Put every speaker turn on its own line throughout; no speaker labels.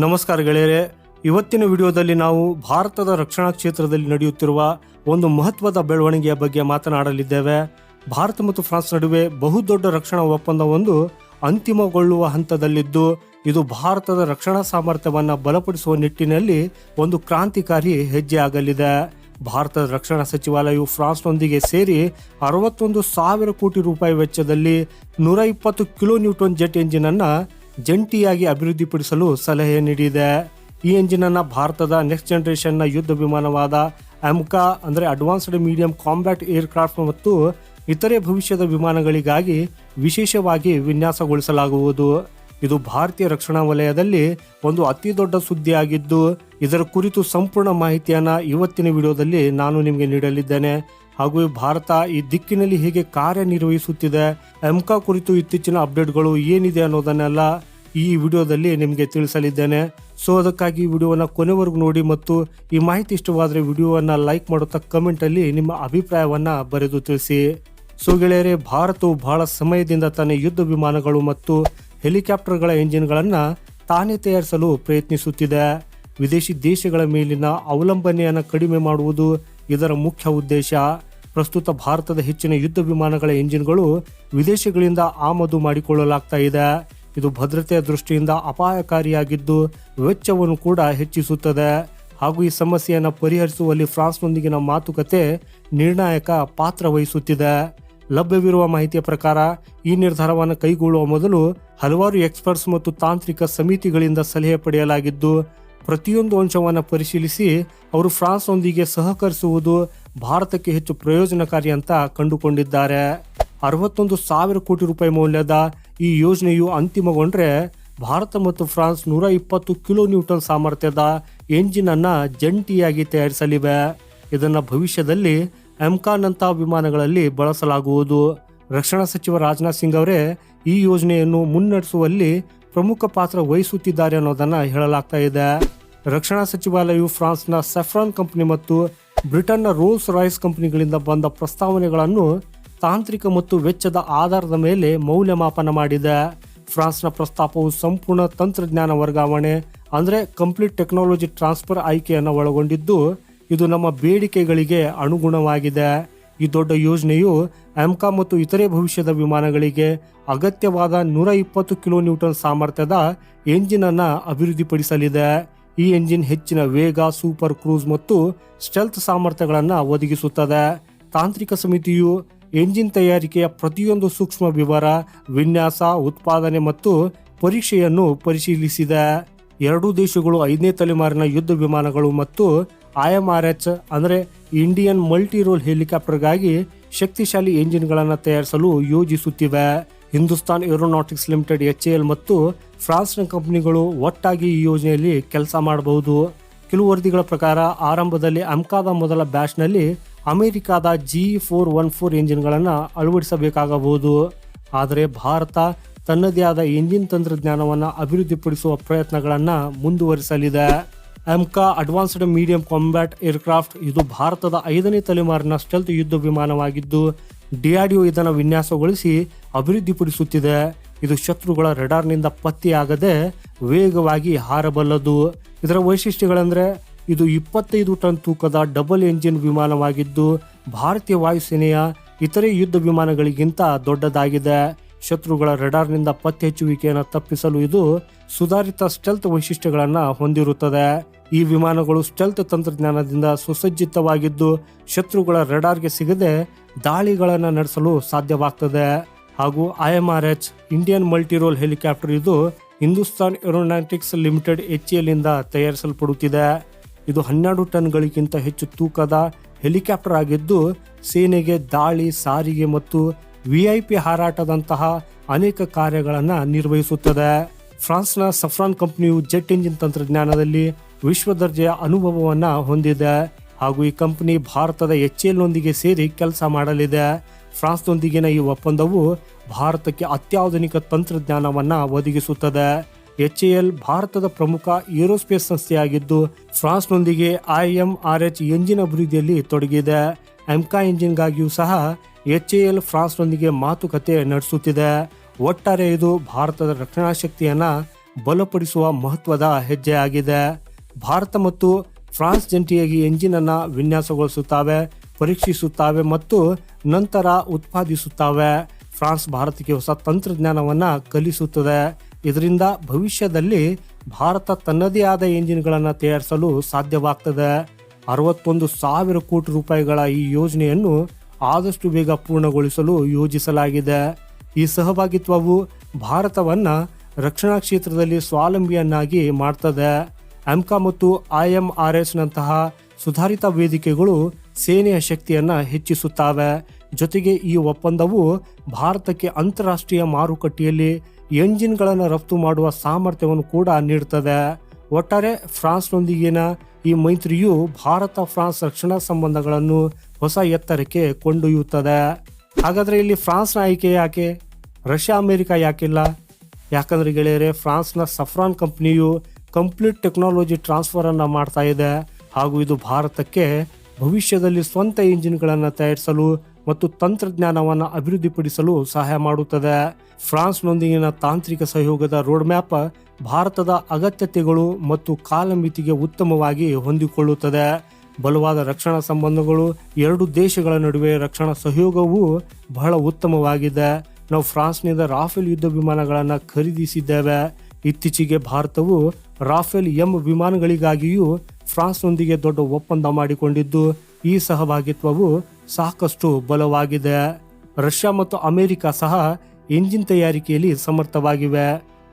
ನಮಸ್ಕಾರ ಗೆಳೆಯರೆ. ಇವತ್ತಿನ ವಿಡಿಯೋದಲ್ಲಿ ನಾವು ಭಾರತದ ರಕ್ಷಣಾ ಕ್ಷೇತ್ರದಲ್ಲಿ ನಡೆಯುತ್ತಿರುವ ಒಂದು ಮಹತ್ವದ ಬೆಳವಣಿಗೆಯ ಬಗ್ಗೆ ಮಾತನಾಡಲಿದ್ದೇವೆ. ಭಾರತ ಮತ್ತು ಫ್ರಾನ್ಸ್ ನಡುವೆ ಬಹುದೊಡ್ಡ ರಕ್ಷಣಾ ಒಪ್ಪಂದವೊಂದು ಅಂತಿಮಗೊಳ್ಳುವ ಹಂತದಲ್ಲಿದ್ದು, ಇದು ಭಾರತದ ರಕ್ಷಣಾ ಸಾಮರ್ಥ್ಯವನ್ನು ಬಲಪಡಿಸುವ ನಿಟ್ಟಿನಲ್ಲಿ ಒಂದು ಕ್ರಾಂತಿಕಾರಿ ಹೆಜ್ಜೆ ಆಗಲಿದೆ. ಭಾರತದ ರಕ್ಷಣಾ ಸಚಿವಾಲಯವು ಫ್ರಾನ್ಸ್ನೊಂದಿಗೆ ಸೇರಿ ಅರವತ್ತೊಂದು ಸಾವಿರ ಕೋಟಿ ರೂಪಾಯಿ ವೆಚ್ಚದಲ್ಲಿ ನೂರ ಇಪ್ಪತ್ತು ಕಿಲೋ ನ್ಯೂಟನ್ ಜೆಟ್ ಎಂಜಿನನ್ನು ಜಂಟಿಯಾಗಿ ಅಭಿವೃದ್ಧಿಪಡಿಸಲು ಸಲಹೆ ನೀಡಿದೆ. ಈ ಎಂಜಿನ್ ಅನ್ನ ಭಾರತದ ನೆಕ್ಸ್ಟ್ ಜನರೇಷನ್ನ ಯುದ್ಧ ವಿಮಾನವಾದ ಅಮ್ಕಾ ಅಂದ್ರೆ ಅಡ್ವಾನ್ಸ್ಡ್ ಮೀಡಿಯಂ ಕಾಂಬ್ಯಾಟ್ ಏರ್ಕ್ರಾಫ್ಟ್ ಮತ್ತು ಇತರೆ ಭವಿಷ್ಯದ ವಿಮಾನಗಳಿಗಾಗಿ ವಿಶೇಷವಾಗಿ ವಿನ್ಯಾಸಗೊಳಿಸಲಾಗುವುದು. ಇದು ಭಾರತೀಯ ರಕ್ಷಣಾ ವಲಯದಲ್ಲಿ ಒಂದು ಅತಿ ದೊಡ್ಡ ಸುದ್ದಿಯಾಗಿದ್ದು, ಇದರ ಕುರಿತು ಸಂಪೂರ್ಣ ಮಾಹಿತಿಯನ್ನ ಇವತ್ತಿನ ವಿಡಿಯೋದಲ್ಲಿ ನಾನು ನಿಮಗೆ ನೀಡಲಿದ್ದೇನೆ. ಹಾಗೂ ಭಾರತ ಈ ದಿಕ್ಕಿನಲ್ಲಿ ಹೇಗೆ ಕಾರ್ಯನಿರ್ವಹಿಸುತ್ತಿದೆ ಎಂಕಾ ಕುರಿತು ಇತ್ತೀಚಿನ ಅಪ್ಡೇಟ್ಗಳು ಏನಿದೆ ಅನ್ನೋದನ್ನೆಲ್ಲ ಈ ವಿಡಿಯೋದಲ್ಲಿ ನಿಮಗೆ ತಿಳಿಸಲಿದ್ದೇನೆ. ಸೊ ಅದಕ್ಕಾಗಿ ವಿಡಿಯೋವನ್ನು ಕೊನೆವರೆಗೂ ನೋಡಿ ಮತ್ತು ಈ ಮಾಹಿತಿ ಇಷ್ಟವಾದರೆ ವಿಡಿಯೋವನ್ನು ಲೈಕ್ ಮಾಡುತ್ತಾ ಕಮೆಂಟಲ್ಲಿ ನಿಮ್ಮ ಅಭಿಪ್ರಾಯವನ್ನು ಬರೆದು ತಿಳಿಸಿ. ಸೊ ಗೆಳೆಯರೆ, ಭಾರತವು ಬಹಳ ಸಮಯದಿಂದ ತನ್ನ ಯುದ್ಧ ವಿಮಾನಗಳು ಮತ್ತು ಹೆಲಿಕಾಪ್ಟರ್ಗಳ ಎಂಜಿನ್ಗಳನ್ನು ತಾನೇ ತಯಾರಿಸಲು ಪ್ರಯತ್ನಿಸುತ್ತಿದೆ. ವಿದೇಶಿ ದೇಶಗಳ ಮೇಲಿನ ಅವಲಂಬನೆಯನ್ನು ಕಡಿಮೆ ಮಾಡುವುದು ಇದರ ಮುಖ್ಯ ಉದ್ದೇಶ. ಪ್ರಸ್ತುತ ಭಾರತದ ಹೆಚ್ಚಿನ ಯುದ್ಧ ವಿಮಾನಗಳ ಎಂಜಿನ್ಗಳು ವಿದೇಶಗಳಿಂದ ಆಮದು ಮಾಡಿಕೊಳ್ಳಲಾಗ್ತಾ ಇದೆ. ಇದು ಭದ್ರತೆಯ ದೃಷ್ಟಿಯಿಂದ ಅಪಾಯಕಾರಿಯಾಗಿದ್ದು ವೆಚ್ಚವನ್ನು ಕೂಡ ಹೆಚ್ಚಿಸುತ್ತದೆ. ಹಾಗೂ ಈ ಸಮಸ್ಯೆಯನ್ನು ಪರಿಹರಿಸುವಲ್ಲಿ ಫ್ರಾನ್ಸ್ನೊಂದಿಗಿನ ಮಾತುಕತೆ ನಿರ್ಣಾಯಕ ಪಾತ್ರ ವಹಿಸುತ್ತಿದೆ. ಲಭ್ಯವಿರುವ ಮಾಹಿತಿಯ ಪ್ರಕಾರ ಈ ನಿರ್ಧಾರವನ್ನು ಕೈಗೊಳ್ಳುವ ಮೊದಲು ಹಲವಾರು ಎಕ್ಸ್ಪರ್ಟ್ಸ್ ಮತ್ತು ತಾಂತ್ರಿಕ ಸಮಿತಿಗಳಿಂದ ಸಲಹೆ ಪಡೆಯಲಾಗಿದ್ದು, ಪ್ರತಿಯೊಂದು ಅಂಶವನ್ನು ಪರಿಶೀಲಿಸಿ ಅವರು ಫ್ರಾನ್ಸ್ನೊಂದಿಗೆ ಸಹಕರಿಸುವುದು ಭಾರತಕ್ಕೆ ಹೆಚ್ಚು ಪ್ರಯೋಜನಕಾರಿ ಅಂತ ಕಂಡುಕೊಂಡಿದ್ದಾರೆ. ಅರವತ್ತೊಂದು ಸಾವಿರ ಕೋಟಿ ರೂಪಾಯಿ ಮೌಲ್ಯದ ಈ ಯೋಜನೆಯು ಅಂತಿಮಗೊಂಡ್ರೆ ಭಾರತ ಮತ್ತು ಫ್ರಾನ್ಸ್ ನೂರ ಇಪ್ಪತ್ತು ಕಿಲೋ ನ್ಯೂಟನ್ ಸಾಮರ್ಥ್ಯದ ಎಂಜಿನ್ ಅನ್ನ ಜಂಟಿಯಾಗಿ ತಯಾರಿಸಲಿವೆ. ಇದನ್ನು ಭವಿಷ್ಯದಲ್ಲಿ ಎಮ್ಕಾನ್ನಂತಹ ವಿಮಾನಗಳಲ್ಲಿ ಬಳಸಲಾಗುವುದು. ರಕ್ಷಣಾ ಸಚಿವ ರಾಜನಾಥ್ ಸಿಂಗ್ ಅವರೇ ಈ ಯೋಜನೆಯನ್ನು ಮುನ್ನಡೆಸುವಲ್ಲಿ ಪ್ರಮುಖ ಪಾತ್ರ ವಹಿಸುತ್ತಿದ್ದಾರೆ ಅನ್ನೋದನ್ನು ಹೇಳಲಾಗ್ತಾ ಇದೆ. ರಕ್ಷಣಾ ಸಚಿವಾಲಯವು ಫ್ರಾನ್ಸ್ನ ಸೆಫ್ರಾನ್ ಕಂಪನಿ ಮತ್ತು ಬ್ರಿಟನ್ನ ರೋಲ್ಸ್ ರಾಯ್ಸ್ ಕಂಪನಿಗಳಿಂದ ಬಂದ ಪ್ರಸ್ತಾವನೆಗಳನ್ನು ತಾಂತ್ರಿಕ ಮತ್ತು ವೆಚ್ಚದ ಆಧಾರದ ಮೇಲೆ ಮೌಲ್ಯಮಾಪನ ಮಾಡಿದೆ. ಫ್ರಾನ್ಸ್ನ ಪ್ರಸ್ತಾಪವು ಸಂಪೂರ್ಣ ತಂತ್ರಜ್ಞಾನ ವರ್ಗಾವಣೆ, ಅಂದರೆ ಕಂಪ್ಲೀಟ್ ಟೆಕ್ನಾಲಜಿ ಟ್ರಾನ್ಸ್ಫರ್ ಆಯ್ಕೆಯನ್ನು ಒಳಗೊಂಡಿದ್ದು, ಇದು ನಮ್ಮ ಬೇಡಿಕೆಗಳಿಗೆ ಅನುಗುಣವಾಗಿದೆ. ಈ ದೊಡ್ಡ ಯೋಜನೆಯು ಆಮ್ಕಾ ಮತ್ತು ಇತರೆ ಭವಿಷ್ಯದ ವಿಮಾನಗಳಿಗೆ ಅಗತ್ಯವಾದ ನೂರ ಇಪ್ಪತ್ತು ಕಿಲೋ ನ್ಯೂಟನ್ ಸಾಮರ್ಥ್ಯದ ಎಂಜಿನ್ ಅನ್ನ ಅಭಿವೃದ್ಧಿಪಡಿಸಲಿದೆ. ಈ ಎಂಜಿನ್ ಹೆಚ್ಚಿನ ವೇಗ, ಸೂಪರ್ ಕ್ರೂಸ್ ಮತ್ತು ಸ್ಟೆಲ್ತ್ ಸಾಮರ್ಥ್ಯಗಳನ್ನು ಒದಗಿಸುತ್ತದೆ. ತಾಂತ್ರಿಕ ಸಮಿತಿಯು ಎಂಜಿನ್ ತಯಾರಿಕೆಯ ಪ್ರತಿಯೊಂದು ಸೂಕ್ಷ್ಮ ವಿವರ, ವಿನ್ಯಾಸ, ಉತ್ಪಾದನೆ ಮತ್ತು ಪರೀಕ್ಷೆಯನ್ನು ಪರಿಶೀಲಿಸಿದೆ. ಎರಡೂ ದೇಶಗಳು ಐದನೇ ತಲೆಮಾರಿನ ಯುದ್ಧ ವಿಮಾನಗಳು ಮತ್ತು ಐಎಂಆರ್ಎಚ್ ಅಂದರೆ ಇಂಡಿಯನ್ ಮಲ್ಟಿ ರೋಲ್ ಹೆಲಿಕಾಪ್ಟರ್ಗಾಗಿ ಶಕ್ತಿಶಾಲಿ ಎಂಜಿನ್ಗಳನ್ನು ತಯಾರಿಸಲು ಯೋಜಿಸುತ್ತಿವೆ. Hindustan aeronautics limited H L ಮತ್ತು ಫ್ರಾನ್ಸ್ನ ಕಂಪನಿಗಳು ಒಟ್ಟಾಗಿ ಈ ಯೋಜನೆಯಲ್ಲಿ ಕೆಲಸ ಮಾಡಬಹುದು. ಕೆಲವು ವರದಿಗಳ ಪ್ರಕಾರ, ಆರಂಭದಲ್ಲಿ ಅಮ್ಕಾದ ಮೊದಲ ಬ್ಯಾಚ್ನಲ್ಲಿ ಅಮೆರಿಕಾದ ಜಿ ಫೋರ್ ಒನ್ ಫೋರ್ ಎಂಜಿನ್ಗಳನ್ನು ಅಳವಡಿಸಬೇಕಾಗಬಹುದು. ಆದರೆ ಭಾರತ ತನ್ನದೇ ಆದ ಎಂಜಿನ್ ತಂತ್ರಜ್ಞಾನವನ್ನು ಅಭಿವೃದ್ಧಿಪಡಿಸುವ ಪ್ರಯತ್ನಗಳನ್ನು ಮುಂದುವರಿಸಲಿದೆ. AMCA advanced medium combat aircraft ಇದು ಭಾರತದ ಐದನೇ ತಲೆಮಾರಿನ ಸ್ಟೆಲ್ತ್ ಯುದ್ಧ ವಿಮಾನವಾಗಿದ್ದು, ಡಿಆರ್ಡಿಒ ಇದನ್ನು ವಿನ್ಯಾಸಗೊಳಿಸಿ ಅಭಿವೃದ್ಧಿಪಡಿಸುತ್ತಿದೆ. ಇದು ಶತ್ರುಗಳ ರೆಡಾರ್ನಿಂದ ಪತ್ತೆಯಾಗದೆ ವೇಗವಾಗಿ ಹಾರಬಲ್ಲದು. ಇದರ ವೈಶಿಷ್ಟ್ಯಗಳೆಂದರೆ, ಇದು ಇಪ್ಪತ್ತೈದು ಟನ್ ತೂಕದ ಡಬಲ್ ಎಂಜಿನ್ ವಿಮಾನವಾಗಿದ್ದು, ಭಾರತೀಯ ವಾಯುಸೇನೆಯ ಇತರೆ ಯುದ್ಧ ವಿಮಾನಗಳಿಗಿಂತ ದೊಡ್ಡದಾಗಿದೆ. ಶತ್ರುಗಳ ರೆಡಾರ್ನಿಂದ ಪತ್ತೆ ಹಚ್ಚುವಿಕೆಯನ್ನು ತಪ್ಪಿಸಲು ಇದು ಸುಧಾರಿತ ಸ್ಟೆಲ್ತ್ ವೈಶಿಷ್ಟ್ಯಗಳನ್ನು ಹೊಂದಿರುತ್ತದೆ. ಈ ವಿಮಾನಗಳು ಸ್ಟೆಲ್ತ್ ತಂತ್ರಜ್ಞಾನದಿಂದ ಸುಸಜ್ಜಿತವಾಗಿದ್ದು, ಶತ್ರುಗಳ ರೆಡಾರ್ಗೆ ಸಿಗದೆ ದಾಳಿಗಳನ್ನು ನಡೆಸಲು ಸಾಧ್ಯವಾಗ್ತದೆ. ಹಾಗೂ I M R H Indian multirole helicopter ಇದು ಹಿಂದೂಸ್ತಾನ್ ಏರೋನಾಟಿಕ್ಸ್ ಲಿಮಿಟೆಡ್ ಎಚ್ ಇಂದ ತಯಾರಿಸಲ್ಪಡುತ್ತಿದೆ. ಇದು ಹನ್ನೆರಡು ಟನ್ಗಳಿಗಿಂತ ಹೆಚ್ಚು ತೂಕದ ಹೆಲಿಕಾಪ್ಟರ್ ಆಗಿದ್ದು, ಸೇನೆಗೆ ದಾಳಿ, ಸಾರಿಗೆ ಮತ್ತು ವಿಐಪಿ ಹಾರಾಟದಂತಹ ಅನೇಕ ಕಾರ್ಯಗಳನ್ನು ನಿರ್ವಹಿಸುತ್ತದೆ. ಫ್ರಾನ್ಸ್ನ ಸಫ್ರಾನ್ ಕಂಪನಿಯು ಜೆಟ್ ಇಂಜಿನ್ ತಂತ್ರಜ್ಞಾನದಲ್ಲಿ ವಿಶ್ವ ದರ್ಜೆಯ ಅನುಭವವನ್ನು ಹೊಂದಿದೆ ಹಾಗೂ ಈ ಕಂಪನಿ ಭಾರತದ ಎಚ್ ನೊಂದಿಗೆ ಸೇರಿ ಕೆಲಸ ಮಾಡಲಿದೆ. ಫ್ರಾನ್ಸ್ನೊಂದಿಗಿನ ಈ ಒಪ್ಪಂದವು ಭಾರತಕ್ಕೆ ಅತ್ಯಾಧುನಿಕ ತಂತ್ರಜ್ಞಾನವನ್ನು ಒದಗಿಸುತ್ತದೆ. ಎಚ್ ಎಲ್ ಭಾರತದ ಪ್ರಮುಖ ಏರೋಸ್ಪೇಸ್ ಸಂಸ್ಥೆಯಾಗಿದ್ದು, ಫ್ರಾನ್ಸ್ನೊಂದಿಗೆ I M R H engine ಅಭಿವೃದ್ಧಿಯಲ್ಲಿ ತೊಡಗಿದೆ. ಎಂಕಾ ಎಂಜಿನ್ಗಾಗಿಯೂ ಸಹ ಎಚ್ ಎಲ್ ಫ್ರಾನ್ಸ್ನೊಂದಿಗೆ ಮಾತುಕತೆ ನಡೆಸುತ್ತಿದೆ. ಒಟ್ಟಾರೆ ಇದು ಭಾರತದ ರಕ್ಷಣಾ ಶಕ್ತಿಯನ್ನು ಬಲಪಡಿಸುವ ಮಹತ್ವದ ಹೆಜ್ಜೆಯಾಗಿದೆ. ಭಾರತ ಮತ್ತು ಫ್ರಾನ್ಸ್ ಜಂಟಿಯಾಗಿ ಎಂಜಿನ್ ಅನ್ನು ವಿನ್ಯಾಸಗೊಳಿಸುತ್ತವೆ. ಪರೀಕ್ಷಿಸುತ್ತವೆ ಮತ್ತು ನಂತರ ಉತ್ಪಾದಿಸುತ್ತವೆ. ಫ್ರಾನ್ಸ್ ಭಾರತಕ್ಕೆ ಹೊಸ ತಂತ್ರಜ್ಞಾನವನ್ನು ಕಲಿಸುತ್ತದೆ. ಇದರಿಂದ ಭವಿಷ್ಯದಲ್ಲಿ ಭಾರತ ತನ್ನದೇ ಆದ ಎಂಜಿನ್ಗಳನ್ನು ತಯಾರಿಸಲು ಸಾಧ್ಯವಾಗ್ತದೆ. ಅರವತ್ತೊಂದು ಸಾವಿರ ಕೋಟಿ ರೂಪಾಯಿಗಳ ಈ ಯೋಜನೆಯನ್ನು ಆದಷ್ಟು ಬೇಗ ಪೂರ್ಣಗೊಳಿಸಲು ಯೋಜಿಸಲಾಗಿದೆ. ಈ ಸಹಭಾಗಿತ್ವವು ಭಾರತವನ್ನ ರಕ್ಷಣಾ ಕ್ಷೇತ್ರದಲ್ಲಿ ಸ್ವಾವಲಂಬಿಯನ್ನಾಗಿ ಮಾಡ್ತದೆ. ಅಮ್ಕಾ ಮತ್ತು ಐಎಂಆರ್ಎಸ್ ನಂತಹ ಸುಧಾರಿತ ವೇದಿಕೆಗಳು ಸೇನೆಯ ಶಕ್ತಿಯನ್ನು ಹೆಚ್ಚಿಸುತ್ತವೆ. ಜೊತೆಗೆ ಈ ಒಪ್ಪಂದವು ಭಾರತಕ್ಕೆ ಅಂತಾರಾಷ್ಟ್ರೀಯ ಮಾರುಕಟ್ಟೆಯಲ್ಲಿ ಎಂಜಿನ್ಗಳನ್ನು ರಫ್ತು ಮಾಡುವ ಸಾಮರ್ಥ್ಯವನ್ನು ಕೂಡ ನೀಡುತ್ತದೆ. ಒಟ್ಟಾರೆ ಫ್ರಾನ್ಸ್ನೊಂದಿಗಿನ ಈ ಮೈತ್ರಿಯು ಭಾರತ ಫ್ರಾನ್ಸ್ ರಕ್ಷಣಾ ಸಂಬಂಧಗಳನ್ನು ಹೊಸ ಎತ್ತರಕ್ಕೆ ಕೊಂಡೊಯ್ಯುತ್ತದೆ. ಹಾಗಾದರೆ ಇಲ್ಲಿ ಫ್ರಾನ್ಸ್ನ ಆಯ್ಕೆ ಯಾಕೆ? ರಷ್ಯಾ, ಅಮೆರಿಕ ಯಾಕಿಲ್ಲ? ಯಾಕಂದರೆ ಗೆಳೆಯರೆ, ಫ್ರಾನ್ಸ್ನ ಸಫ್ರಾನ್ ಕಂಪ್ನಿಯು ಕಂಪ್ಲೀಟ್ ಟೆಕ್ನಾಲಜಿ ಟ್ರಾನ್ಸ್ಫರನ್ನು ಮಾಡ್ತಾ ಇದೆ. ಹಾಗೂ ಇದು ಭಾರತಕ್ಕೆ ಭವಿಷ್ಯದಲ್ಲಿ ಸ್ವಂತ ಇಂಜಿನ್ಗಳನ್ನು ತಯಾರಿಸಲು ಮತ್ತು ತಂತ್ರಜ್ಞಾನವನ್ನು ಅಭಿವೃದ್ಧಿಪಡಿಸಲು ಸಹಾಯ ಮಾಡುತ್ತದೆ. ಫ್ರಾನ್ಸ್ನೊಂದಿಗಿನ ತಾಂತ್ರಿಕ ಸಹಯೋಗದ ರೋಡ್ ಮ್ಯಾಪ್ ಭಾರತದ ಅಗತ್ಯತೆಗಳು ಮತ್ತು ಕಾಲಮಿತಿಗೆ ಉತ್ತಮವಾಗಿ ಹೊಂದಿಕೊಳ್ಳುತ್ತದೆ. ಬಲವಾದ ರಕ್ಷಣಾ ಸಂಬಂಧಗಳು ಎರಡು ದೇಶಗಳ ನಡುವೆ ರಕ್ಷಣಾ ಸಹಯೋಗವು ಬಹಳ ಉತ್ತಮವಾಗಿದೆ. ನಾವು ಫ್ರಾನ್ಸ್ನಿಂದ ರಾಫೆಲ್ ಯುದ್ಧ ವಿಮಾನಗಳನ್ನು ಖರೀದಿಸಿದ್ದೇವೆ. ಇತ್ತೀಚೆಗೆ ಭಾರತವು ರಾಫೆಲ್ ಎಂ ವಿಮಾನಗಳಿಗಾಗಿಯೂ ಫ್ರಾನ್ಸ್ನೊಂದಿಗೆ ದೊಡ್ಡ ಒಪ್ಪಂದ ಮಾಡಿಕೊಂಡಿದ್ದು ಈ ಸಹಭಾಗಿತ್ವವು ಸಾಕಷ್ಟು ಬಲವಾಗಿದೆ. ರಷ್ಯಾ ಮತ್ತು ಅಮೆರಿಕ ಸಹ ಎಂಜಿನ್ ತಯಾರಿಕೆಯಲ್ಲಿ ಸಮರ್ಥವಾಗಿವೆ.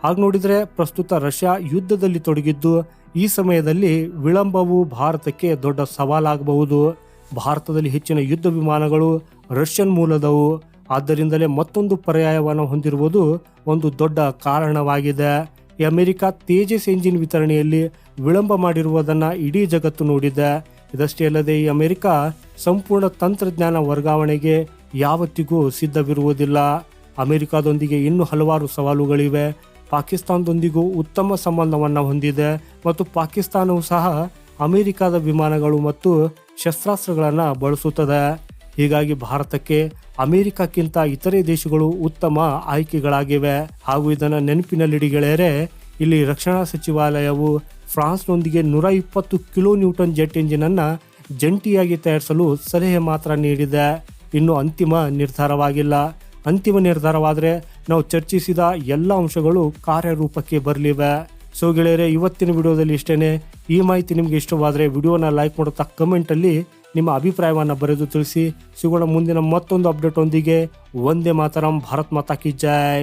ಹಾಗ ನೋಡಿದರೆ ಪ್ರಸ್ತುತ ರಷ್ಯಾ ಯುದ್ಧದಲ್ಲಿ ತೊಡಗಿದ್ದು ಈ ಸಮಯದಲ್ಲಿ ವಿಳಂಬವು ಭಾರತಕ್ಕೆ ದೊಡ್ಡ ಸವಾಲಾಗಬಹುದು. ಭಾರತದಲ್ಲಿ ಹೆಚ್ಚಿನ ಯುದ್ಧ ವಿಮಾನಗಳು ರಷ್ಯನ್ ಮೂಲದವು. ಆದ್ದರಿಂದಲೇ ಮತ್ತೊಂದು ಪರ್ಯಾಯವನ್ನು ಹೊಂದಿರುವುದು ಒಂದು ದೊಡ್ಡ ಕಾರಣವಾಗಿದೆ. ಅಮೆರಿಕ ತೇಜಸ್ ಎಂಜಿನ್ ವಿತರಣೆಯಲ್ಲಿ ವಿಳಂಬ ಮಾಡಿರುವುದನ್ನು ಇಡೀ ಜಗತ್ತು ನೋಡಿದೆ. ಇದಷ್ಟೇ ಅಲ್ಲದೆ ಈ ಅಮೆರಿಕ ಸಂಪೂರ್ಣ ತಂತ್ರಜ್ಞಾನ ವರ್ಗಾವಣೆಗೆ ಯಾವತ್ತಿಗೂ ಸಿದ್ಧವಿರುವುದಿಲ್ಲ. ಅಮೆರಿಕದೊಂದಿಗೆ ಇನ್ನೂ ಹಲವಾರು ಸವಾಲುಗಳಿವೆ. ಪಾಕಿಸ್ತಾನದೊಂದಿಗೂ ಉತ್ತಮ ಸಂಬಂಧವನ್ನು ಹೊಂದಿದೆ ಮತ್ತು ಪಾಕಿಸ್ತಾನವು ಸಹ ಅಮೆರಿಕದ ವಿಮಾನಗಳು ಮತ್ತು ಶಸ್ತ್ರಾಸ್ತ್ರಗಳನ್ನು ಬಳಸುತ್ತದೆ. ಹೀಗಾಗಿ ಭಾರತಕ್ಕೆ ಅಮೆರಿಕಕ್ಕಿಂತ ಇತರೆ ದೇಶಗಳು ಉತ್ತಮ ಆಯ್ಕೆಗಳಾಗಿವೆ. ಹಾಗೂ ಇದನ್ನು ನೆನಪಿನಲ್ಲಿಡಿ ಗೆಳೆಯರೆ, ಇಲ್ಲಿ ರಕ್ಷಣಾ ಸಚಿವಾಲಯವು ಫ್ರಾನ್ಸ್ನೊಂದಿಗೆ ನೂರ ಇಪ್ಪತ್ತು ಕಿಲೋ ನ್ಯೂಟನ್ ಜೆಟ್ ಇಂಜಿನನ್ನು ಜಂಟಿಯಾಗಿ ತಯಾರಿಸಲು ಸಲಹೆ ಮಾತ್ರ ನೀಡಿದೆ. ಇನ್ನು ಅಂತಿಮ ನಿರ್ಧಾರವಾಗಿಲ್ಲ. ಅಂತಿಮ ನಿರ್ಧಾರವಾದರೆ ನಾವು ಚರ್ಚಿಸಿದ ಎಲ್ಲ ಅಂಶಗಳು ಕಾರ್ಯರೂಪಕ್ಕೆ ಬರಲಿವೆ. ಸೊ ಗೆಳೆಯರೆ, ಇವತ್ತಿನ ವಿಡಿಯೋದಲ್ಲಿ ಇಷ್ಟೇನೆ. ಈ ಮಾಹಿತಿ ನಿಮಗೆ ಇಷ್ಟವಾದರೆ ವಿಡಿಯೋನ ಲೈಕ್ ಮಾಡುತ್ತಾ ಕಮೆಂಟಲ್ಲಿ ನಿಮ್ಮ ಅಭಿಪ್ರಾಯವನ್ನು ಬರೆದು ತಿಳಿಸಿ. ಸಿಗೋಣ ಮುಂದಿನ ಮತ್ತೊಂದು ಅಪ್ಡೇಟ್ ಒಂದಿಗೆ. ಒಂದೇ ಮಾತರಂ, ಭಾರತ್ ಮಾತಾ ಕಿ ಜೈ.